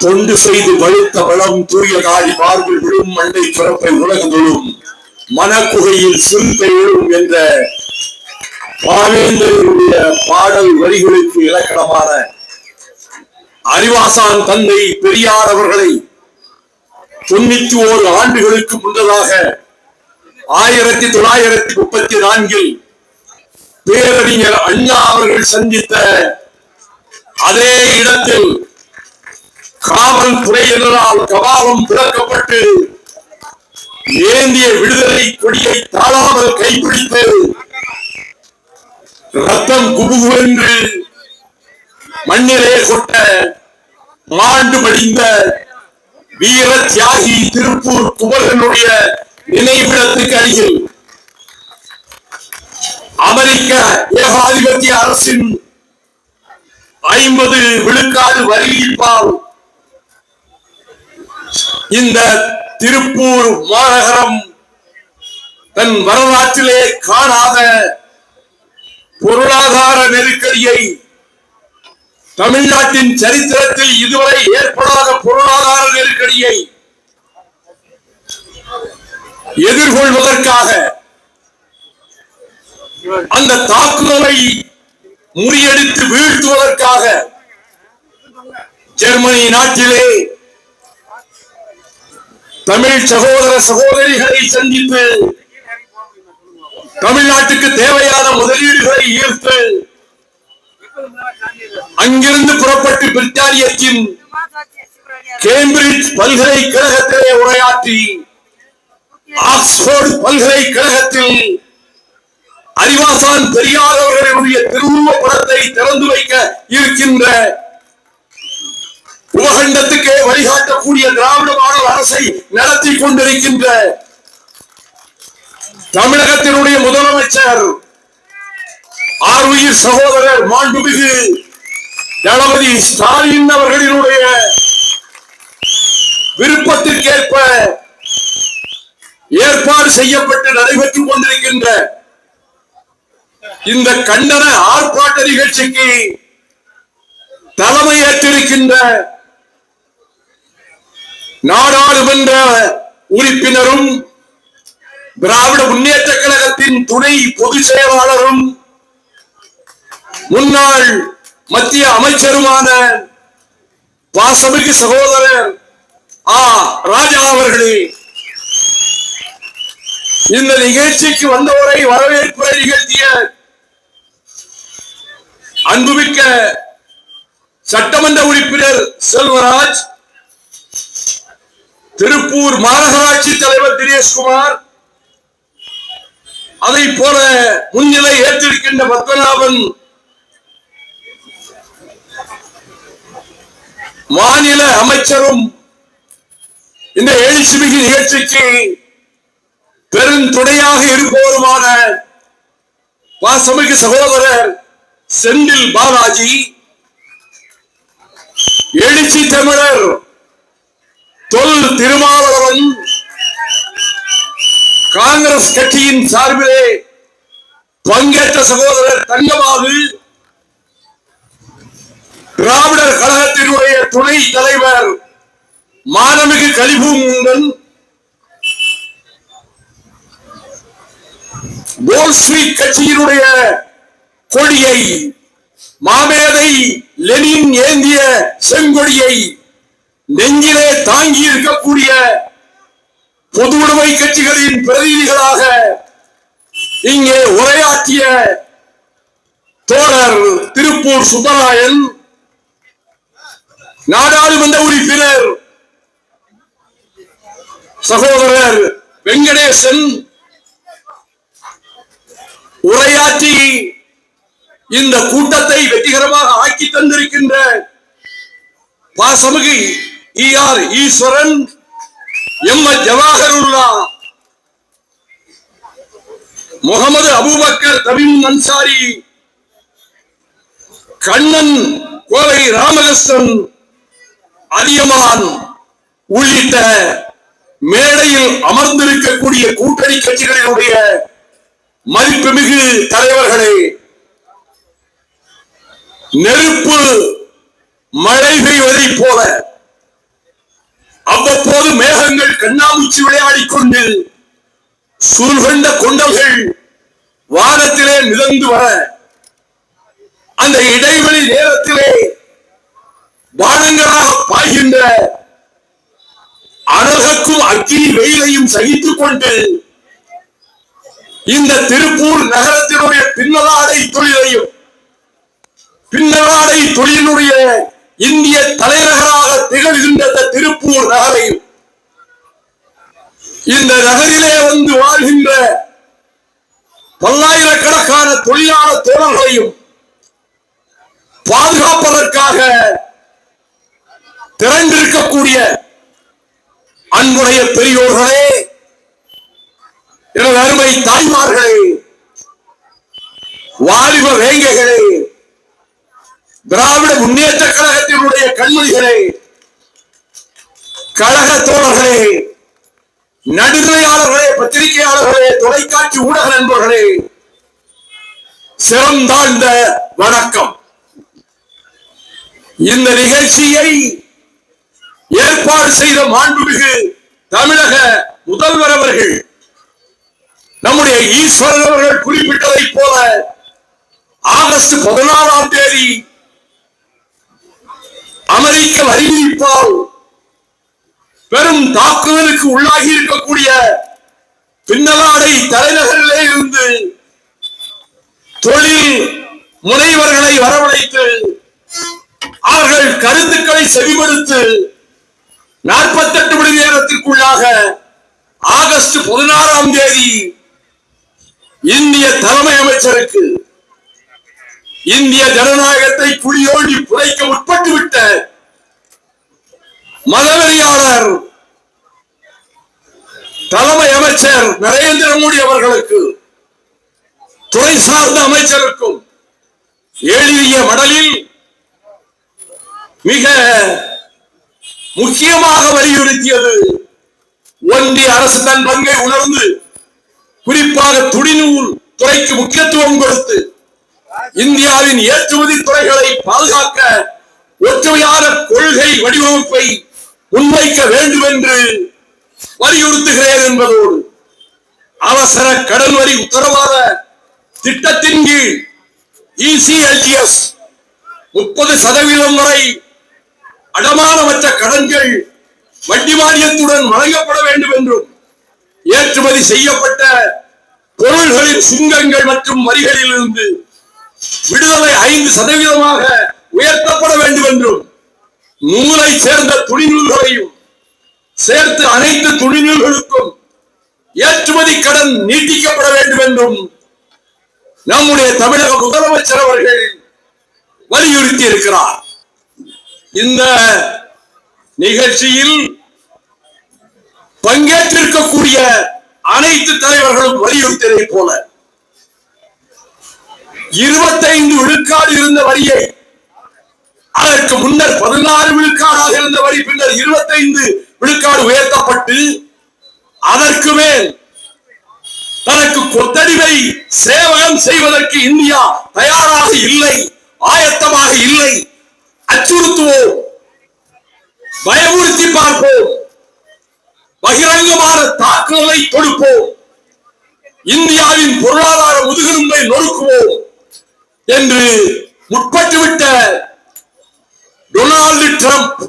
தொண்டு செய்து வழுத்த வளம் தூய காடி மார்பில் விழும் மண்டை பிறப்பை உலகங்களும் மனக்குகையில் சிறுத்தை விழும் என்ற பாவேந்தருடைய பாடல் வரிகளுக்கு இலக்கணமான அறிவாசான் தந்தை பெரியார் அவர்களை தொண்ணூத்தி ஓரு ஆண்டுகளுக்கு முன்னதாக ஆயிரத்தி தொள்ளாயிரத்தி முப்பத்தி நான்கில் பேரறிஞர் அண்ணா அவர்கள் சந்தித்த அதே இடத்தில் காவல்துறையினரால் கபாலம் திறக்கப்பட்டு ஏந்திய விடுதலை கொடியை தாழாமல் கைப்பிடித்து ரத்தம் குபுகுவென்று மண்ணிலே கொட்ட மாண்டு படிந்த வீர தியாகி திருப்பூர் குமரனுடைய நினைவிடத்துக்கு அருகில் அமெரிக்க ஏகாதிபத்திய அரசின் ஐம்பது விழுக்காடு வரியிப்பால் இந்த திருப்பூர் மாநகரம் தன் வரலாற்றிலே காணாத பொருளாதார நெருக்கடியை தமிழ்நாட்டின் சரித்திரத்தில் இதுவரை ஏற்படாத பொருளாதார நெருக்கடியை எதிர்கொள்வதற்காக அந்த தாக்குதலை முறியடித்து வீழ்த்துவதற்காக ஜெர்மனி நாட்டிலே தமிழ் சகோதர சகோதரிகளை சந்தித்து தமிழ்நாட்டுக்கு தேவையான முதலீடுகளை ஈர்த்து அங்கிருந்து புறப்பட்டு பிரித்தானியத்தின் கேம்பிரிட்ஜ் பல்கலைக்கழகத்திலே உரையாற்றி ஆக்ஸ்போர்ட் பல்கலைக்கழகத்தில் அறிவாசான் பெரியார் அவர்களுடைய திருவுருவ படத்தை திறந்து வைக்க இருக்கின்ற உலகண்டத்துக்கு வழிகாட்டக்கூடிய திராவிட மாடல் அரசை நடத்தி கொண்டிருக்கின்ற தமிழகத்தினுடைய முதலமைச்சர் ஆர்வீர் சகோதரர் மாண்புமிகு தளபதி ஸ்டாலின் அவர்களினுடைய விருப்பத்திற்கேற்ப ஏற்பாடு செய்யப்பட்டு நடைபெற்றுக் கொண்டிருக்கின்ற இந்த கண்டன ஆர்ப்பாட்ட நிகழ்ச்சிக்கு தலைமையேற்றிருக்கின்ற நாடாளுமன்ற உறுப்பினரும் திராவிட முன்னேற்ற கழகத்தின் துணை பொதுச் செயலாளரும் முன்னாள் மத்திய அமைச்சருமான பாசமிகு சகோதரர் ஆ. ராஜா அவர்களே இந்த நிகழ்ச்சிக்கு வந்தவரை வரவேற்பை நிகழ்த்திய அன்புமிக்க சட்டமன்ற உறுப்பினர் செல்வராஜ் திருப்பூர் மாநகராட்சி தலைவர் தினேஷ்குமார் அதை போல முன்னிலை ஏற்றிருக்கின்ற பத்மநாபன் மாநில அமைச்சரும் இந்த எழுச்சிமிகு நிகழ்ச்சிக்கு பெருந்துணையாக இருப்பவருமான பாசமிகு சகோதரர் செந்தில் பாலாஜி எழுச்சி தமிழர் தொல் திருமாவளவன் காங்கிரஸ் கட்சியின் சார்பிலே பங்கேற்ற சகோதரர் தங்கபாபு திராவிடர் கழகத்தினுடைய துணை தலைவர் மாணமிகு கலிபூமுடன் போல்ஸ்வீக் கட்சியினுடைய கொடியை மாமேதை லெனின் ஏந்திய செங்கொடியை நெஞ்சிலே தாங்கி இருக்கக்கூடிய பொது உடைமை கட்சிகளின் பிரதிநிதிகளாக இங்கே உரையாற்றிய தோழர் திருப்பூர் சுப்பராயன் நாடாளுமன்ற உறுப்பினர் சகோதரர் வெங்கடேசன் உரையாற்றி இந்த கூட்டத்தை வெற்றிகரமாக ஆக்கி தந்திருக்கின்ற பாசமிகு E R Eswaran M Jawahirullah Mohammed Abubakar Tabeem Ansari Kannan Kovai Ramakrishnan Athiyaman உள்ளிட்ட மேடையில் அமர்ந்திருக்கக்கூடிய கூட்டணி கட்சிகளினுடைய மதிப்புமிகு தலைவர்களே நெருப்பு மழை பெய்வதைப் போல அவ்வப்போது மேகங்கள் கண்ணாமூச்சி விளையாடிக்கொண்டு கொண்டு சூழ்கொண்ட கொண்டல்கள் வானத்திலே மிதந்து வர அந்த இடைவெளி நேரத்திலே பானங்களாக பாய்கின்ற அனகக்கும் அக்கினி வெயிலையும் சகித்துக் கொண்டு இந்த திருப்பூர் நகரத்தினுடைய பின்னலாடை தொழிலையும் பின்னலாடை தொழிலுடைய இந்திய தலைநகராக திகழ்கின்ற திருப்பூர் நகரையும் இந்த நகரிலே வந்து வாழ்கின்ற பல்லாயிரக்கணக்கான தொழிலாளர் தோழர்களையும் பாதுகாப்பதற்காக திரண்டிருக்கக்கூடிய அன்புடைய பெரியோர்களே எனது அருமை தாய்மார்களே வாலிப வேங்கைகளே திராவிட முன்னேற்ற கழகத்தினுடைய கண்மணிகளே கழக தோழர்களே நடுநிலையாளர்களே பத்திரிகையாளர்களே தொலைக்காட்சி ஊடக நண்பர்களே சிறந்தாழ்ந்த வணக்கம். இந்த நிகழ்ச்சியை ஏற்பாடு செய்த மாண்புமிகு தமிழக முதல்வர் அவர்கள் நம்முடைய ஈஸ்வரன் அவர்கள் குறிப்பிட்டதைப் போல ஆகஸ்ட் பதினாறாம் தேதி அமெரிக்க வரி விதிப்பால் பெரும் தாக்குதலுக்கு உள்ளாகி இருக்கக்கூடிய பின்னலாடை தலைநகரிலே இருந்து தொழில் முனைவர்களை வரவழைத்து அவர்கள் கருத்துக்களை செவிமடுத்து நாற்பத்தெட்டு மணி நேரத்திற்குள்ளாக ஆகஸ்ட் பதினாறாம் தேதி இந்திய தலைமை அமைச்சருக்கு இந்திய ஜனநாயகத்தை குடியோடி புதைக்க உட்பட்டு விட்ட மதவெறியாளர் தலைமை அமைச்சர் நரேந்திர மோடி அவர்களுக்கு துறை சார்ந்த அமைச்சருக்கும் எழுதிய மடலில் மிக முக்கியமாக வலியுறுத்தியது ஒன்றிய அரசு தன் பங்கை உணர்ந்து குறிப்பாக துடிநூல் துறைக்கு முக்கியத்துவம் கொடுத்து இந்தியாவின் ஏற்றுமதி துறைகளை பாதுகாக்க ஒற்றுமையான கொள்கை வடிவமைப்பை முன்வைக்க வேண்டும் என்று வலியுறுத்துகிறேன் என்பதோடு அவசர கடன் வரி உத்தரவாத திட்டத்தின் கீழ் இசிஎல்டிஎஸ் முப்பது சதவீதம் வரை அடமானமற்ற கடன்கள் வட்டி மானியத்துடன் வழங்கப்பட வேண்டும் என்றும் ஏற்றுமதி செய்யப்பட்ட பொருள்களின் சுங்கங்கள் மற்றும் வரிகளிலிருந்து விடுதலை ஐந்து சதவீதமாக உயர்த்தப்பட வேண்டும் என்றும் நூலை சேர்ந்த துணிநூல்களையும் சேர்த்து அனைத்து துணிநூல்களுக்கும் ஏற்றுமதி கடன் நீட்டிக்கப்பட வேண்டும் என்றும் நம்முடைய தமிழக முதலமைச்சர் அவர்கள் வலியுறுத்தி இருக்கிறார். இந்த நிகழ்ச்சியில் பங்கேற்றிருக்கக்கூடிய அனைத்து தலைவர்களும் வலியுறுத்தியதை போல இருபத்தைந்து விழுக்காடு இருந்த வரியை. அதற்கு முன்னர் பதினாறு விழுக்காடாக இருந்த வரி பின்னர் இருபத்தைந்து விழுக்காடு உயர்த்தப்பட்டு அதற்கு மேல் தனக்கு கொத்தடிவை சேவகம் செய்வதற்கு இந்தியா தயாராக இல்லை ஆயத்தமாக இல்லை. அச்சுறுத்துவோம். பயமுறுத்தி பார்ப்போம். பகிரங்கமான தாக்குதலை தொடுப்போம். இந்தியாவின் பொருளாதார முதுகெலும்பை நொறுக்குவோம். என்று முற்பட்டுவிட்ட டொனால்டு ட்ரம்ப்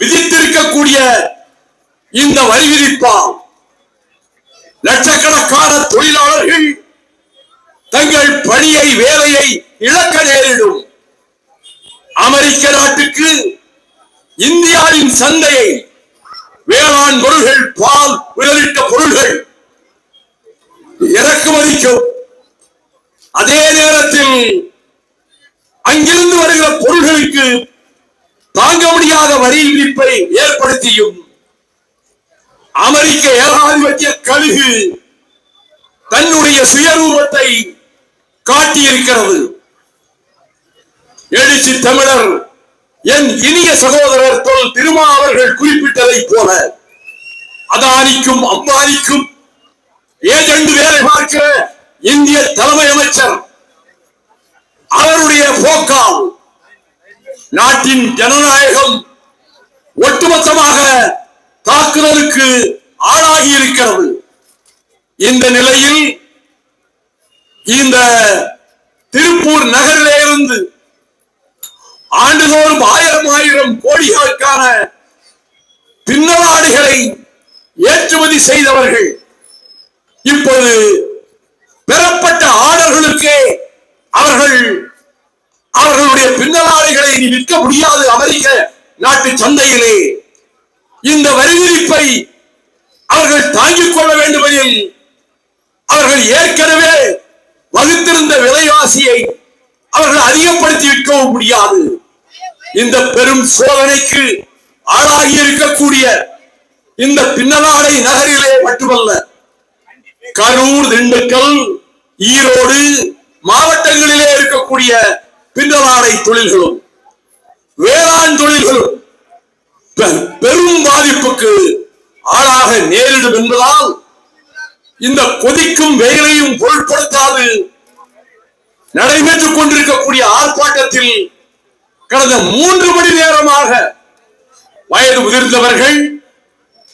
விதித்திருக்கக்கூடிய இந்த வரி விதிப்பால் லட்சக்கணக்கான தொழிலாளர்கள் தங்கள் பணியை வேலையை இழக்க நேரிடும். அமெரிக்க நாட்டுக்கு இந்தியாவின் சந்தையை வேளாண் பொருள்கள் பால் உள்ளிட்ட பொருள்கள் இறக்குமதிக்கும் அதே நேரத்தில் அங்கிருந்து வருகிற பொருள்களுக்கு தாங்க முடியாத வரி விதிப்பை ஏற்படுத்தியும். அமெரிக்க ஏகாதிபத்திய கழுகு தன்னுடைய சுயரூபத்தை காட்டியிருக்கிறது. எழுச்சி தமிழர் என் இனிய சகோதரர் தொல் திருமா அவர்கள் குறிப்பிட்டதைப் போல அதானிக்கும் அம்பானிக்கும் ஏஜெண்டு வேலை பார்க்கிற இந்திய தலைமை அமைச்சர் திமுகவும் நாட்டின் ஜனநாயகம் ஒட்டுமொத்தமாக தாக்குதலுக்கு ஆளாகி இருக்கிறது இந்த நிலையில் இந்த திருப்பூர் நகரிலே இருந்து ஆண்டுதோறும் ஆயிரம் ஆயிரம் கோடிகளுக்கான பின்னலாடுகளை ஏற்றுமதி செய்தவர்கள் இப்போது பெறப்பட்ட ஆர்டர்களுக்கே அவர்கள் அவர்களுடைய பின்னலாடைகளை இனி விற்க முடியாது அமெரிக்க நாட்டு சந்தையிலே. இந்த வரி விதிப்பை அவர்கள் தாங்கிக் கொள்ள வேண்டுமெனில் அவர்கள் ஏற்கனவே வகுத்திருந்த விலைவாசியை அவர்கள் அதிகப்படுத்தி விற்கவும் முடியாது. இந்த பெரும் சோதனைக்கு ஆளாகி இருக்கக்கூடிய இந்த பின்னலாடை நகரிலே மட்டுமல்ல கரூர் திண்டுக்கல் ஈரோடு மாவட்டங்களிலே இருக்கக்கூடிய பின்னலாடை தொழில்களும் வேளாண் தொழில்களும் பெ- பெரும் பாதிப்புக்கு ஆளாக நேரிடும் என்பதால் இந்த கொதிக்கும் வெயிலையும் பொருட்படுத்தாது. நடைபெற்றுக் கொண்டிருக்கக்கூடிய ஆர்ப்பாட்டத்தில் கடந்த மூன்று மணி நேரமாக வயது முதிர்ந்தவர்கள்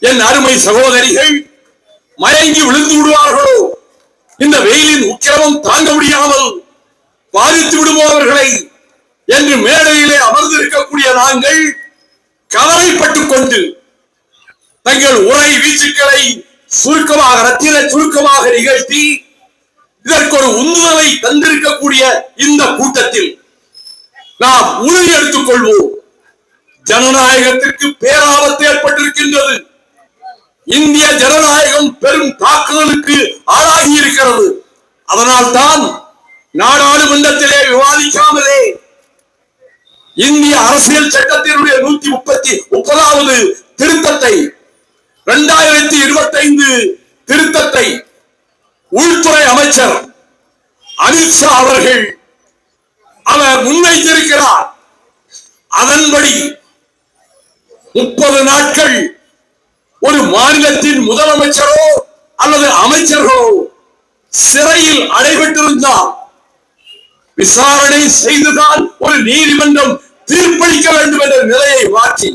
என் அருமை சகோதரிகள் மயங்கி விழுந்து விடுவார்களோ? இந்த வெயிலின் உக்கிரமம் தாங்க முடியாமல் பாதித்து விடுமோ அவர்களை என்று மேடையிலே அமர்ந்திருக்கக்கூடிய நாங்கள் கவலைப்பட்டுக் கொண்டு தங்கள் உரை வீச்சுக்களை சுருக்கமாக ரத்தின சுருக்கமாக நிகழ்த்தி இதற்கு ஒரு உந்துதலை தந்திருக்கக்கூடிய இந்த கூட்டத்தில் நாம் உறுதி எடுத்துக் கொள்வோம். ஜனநாயகத்திற்கு பேராபத்து ஏற்பட்டிருக்கின்றது. இந்திய ஜனநாயகம் பெரும் தாக்குதலுக்கு ஆளாகி இருக்கிறது அதனால் தான் நாடாளுமன்றத்திலே விவாதிக்காமலே இந்திய அரசியல் சட்டத்தினுடைய நூத்தி முப்பத்தி முப்பதாவது திருத்தத்தை இரண்டாயிரத்தி இருபத்தி ஐந்து திருத்தத்தை உள்துறை அமைச்சர் அமித்ஷா அவர்கள் அவர் முன்வைத்திருக்கிறார். அதன்படி முப்பது நாட்கள் ஒரு மாநிலத்தின் முதலமைச்சரோ அல்லது அமைச்சர்களோ சிறையில் அடைபெற்றிருந்தார் விசாரணை செய்துதான் ஒரு நீதிமன்றம் தீர்ப்பளிக்க வேண்டும் என்ற நிலையை மாற்றி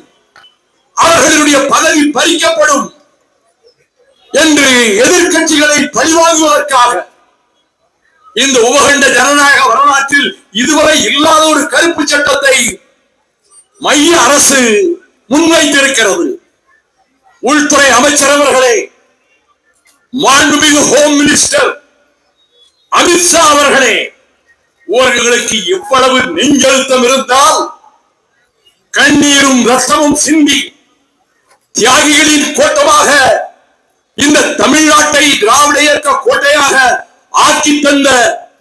அவர்களுடைய பதவி பறிக்கப்படும் என்று எதிர்க்கட்சிகளை பழிவாங்குவதற்காக இந்த உபகண்ட ஜனநாயக வரலாற்றில் இதுவரை இல்லாத ஒரு கருப்பு சட்டத்தை மைய அரசு முன்வைத்திருக்கிறது. உள்துறை அமைச்சர் அவர்களே மாண்புமிகு ஹோம் மினிஸ்டர் அமித்ஷா அவர்களே அவர்களுக்கு எவ்வளவு நெஞ்சழுத்தம் இருந்தால் கண்ணீரும் ரத்தமும் சிந்தி தியாகிகளின் கோட்டமாக இந்த தமிழ்நாட்டை திராவிட இயக்க கோட்டையாக ஆக்கி தந்த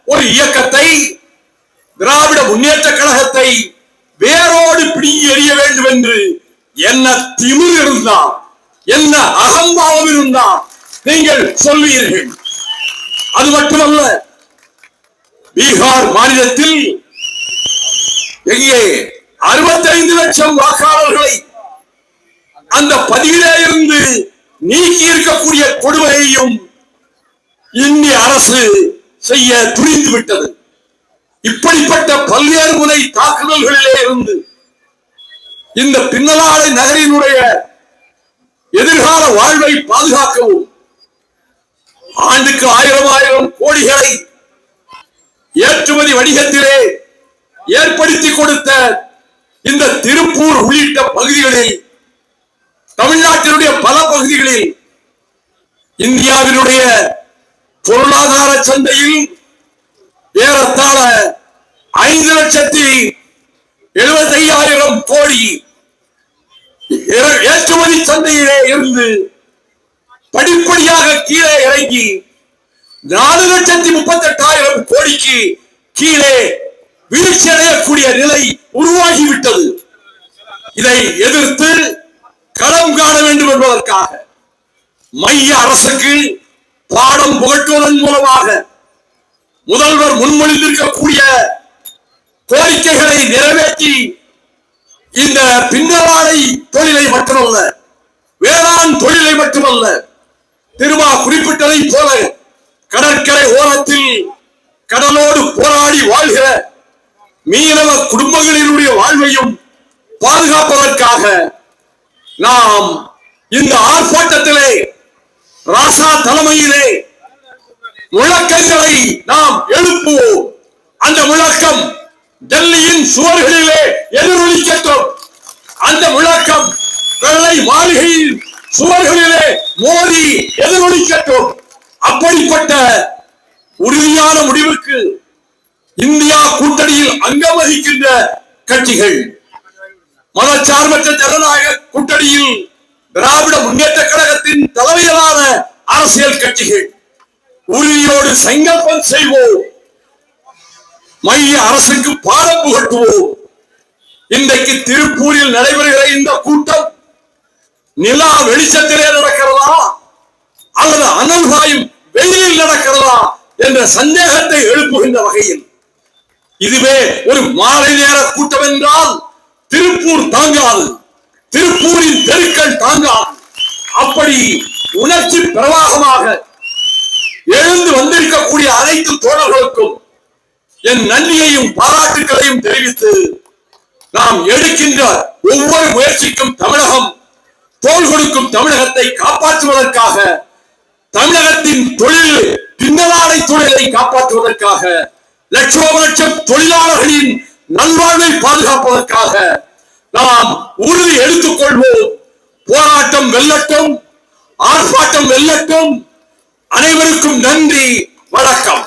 ஒரு இயக்கத்தை திராவிட முன்னேற்ற கழகத்தை வேரோடு பிடுங்கி எறிய வேண்டும் என்று என்ன திமிர் இருந்தால் என்ன அகம்பாவம் இருந்தால் நீங்கள் சொல்வீர்கள். அது மட்டுமல்ல பீகார் மாநிலத்தில் எங்கே 65 லட்சம் வாக்காளர்களை அந்த பதிவிலே இருந்து நீக்கி இருக்கக்கூடிய கொடுமையையும் இந்திய அரசு செய்ய துணிந்து விட்டது. இப்படிப்பட்ட பல்வேறு முறை தாக்குதல்களிலே இருந்து இந்த பின்னலாடை நகரினுடைய எதிர்கால வாழ்வை பாதுகாக்கவும் ஆண்டுக்கு ஆயிரம் ஆயிரம் கோடிகளை ஏற்றுமதி வணிகத்திலே ஏற்படுத்தி கொடுத்த இந்த திருப்பூர் உள்ளிட்ட பகுதிகளில் தமிழ்நாட்டினுடைய பல பகுதிகளில் இந்தியாவினுடைய பொருளாதார சந்தையில் ஏறத்தாழ ஐந்து லட்சத்தி எழுபத்தி ஐயாயிரம் கோடி ஏ- ஏற்றுமதி சந்தையிலே இருந்து படிப்படியாக கீழே இறங்கி நாலு லட்சத்தி முப்பத்தி எட்டாயிரம் கோடிக்கு கீழே வீழ்ச்சி அடையக்கூடிய நிலை உருவாகிவிட்டது. இதை எதிர்த்து களம் காண வேண்டும் என்பதற்காக மைய அரசுக்கு பாடம் புகட்டுவதன் மூலமாக முதல்வர் முன்மொழிந்திருக்கக்கூடிய கோரிக்கைகளை நிறைவேற்றி இந்த பின்னலாடை தொழிலை மட்டுமல்ல வேளாண் தொழிலை மட்டுமல்ல திருமா குறிப்பிட்டதை போல கடற்கரை ஓரத்தில் கடலோடு போராடி வாழ்கிற மீனவ குடும்பங்களினுடைய வாழ்வையும் பாதுகாப்பதற்காக நாம் இந்த ஆர்ப்பாட்டத்திலே ராசா தலைமையிலே முழக்கங்களை நாம் எழுப்புவோம். அந்த முழக்கம் டெல்லியின் சுவர்களிலே எதிரொலிக்கட்டும். அந்த முழக்கம் வெள்ளை மாளிகையின் சுவர்களிலே மோடி எதிரொலிக்கட்டும். அப்படிப்பட்ட உறுதியான முடிவுக்கு இந்தியா கூட்டணியில் அங்கம் வகிக்கின்ற கட்சிகள் மதச்சார்பற்ற ஜனநாயக கூட்டணியில் திராவிட முன்னேற்ற கழகத்தின் தலைமையிலான அரசியல் கட்சிகள். உறுதியோடு சங்கல்பம் செய்வோம். மைய அரசுக்கு பாடம் புகட்டுவோம். இன்றைக்கு திருப்பூரில் நடைபெறுகிற இந்த கூட்டம் நிலா வெளிச்சத்திலே நடக்கிறதா அல்லது அனல் காயும் வெயிலில் நடக்கிறதா என்ற சந்தேகத்தை எழுப்புகின்ற வகையில் இதுவே ஒரு மாலை நேர கூட்டம் என்றால் திருப்பூர் தாங்காது. திருப்பூரின் தெருக்கள் தாங்காது. அப்படி உணர்ச்சி பிரவாகமாக எழுந்து வந்திருக்கக்கூடிய அனைத்து தோழர்களுக்கும் என் நன்றியையும் பாராட்டுகளையும் தெரிவித்து நாம் எடுக்கின்ற ஒவ்வொரு முயற்சிக்கும் தமிழகம் தோல் கொடுக்கும் தமிழகத்தை காப்பாற்றுவதற்காக தமிழகத்தின் தொழில் பின்னலாடை தொழிலை காப்பாற்றுவதற்காக லட்சோப லட்சம் தொழிலாளர்களின் நல்வாழ்வை பாதுகாப்பதற்காக நாம் உறுதி எடுத்துக் கொள்வோம் போராட்டம் வெல்லட்டும் ஆர்ப்பாட்டம் வெல்லட்டும். அனைவருக்கும் நன்றி வணக்கம்.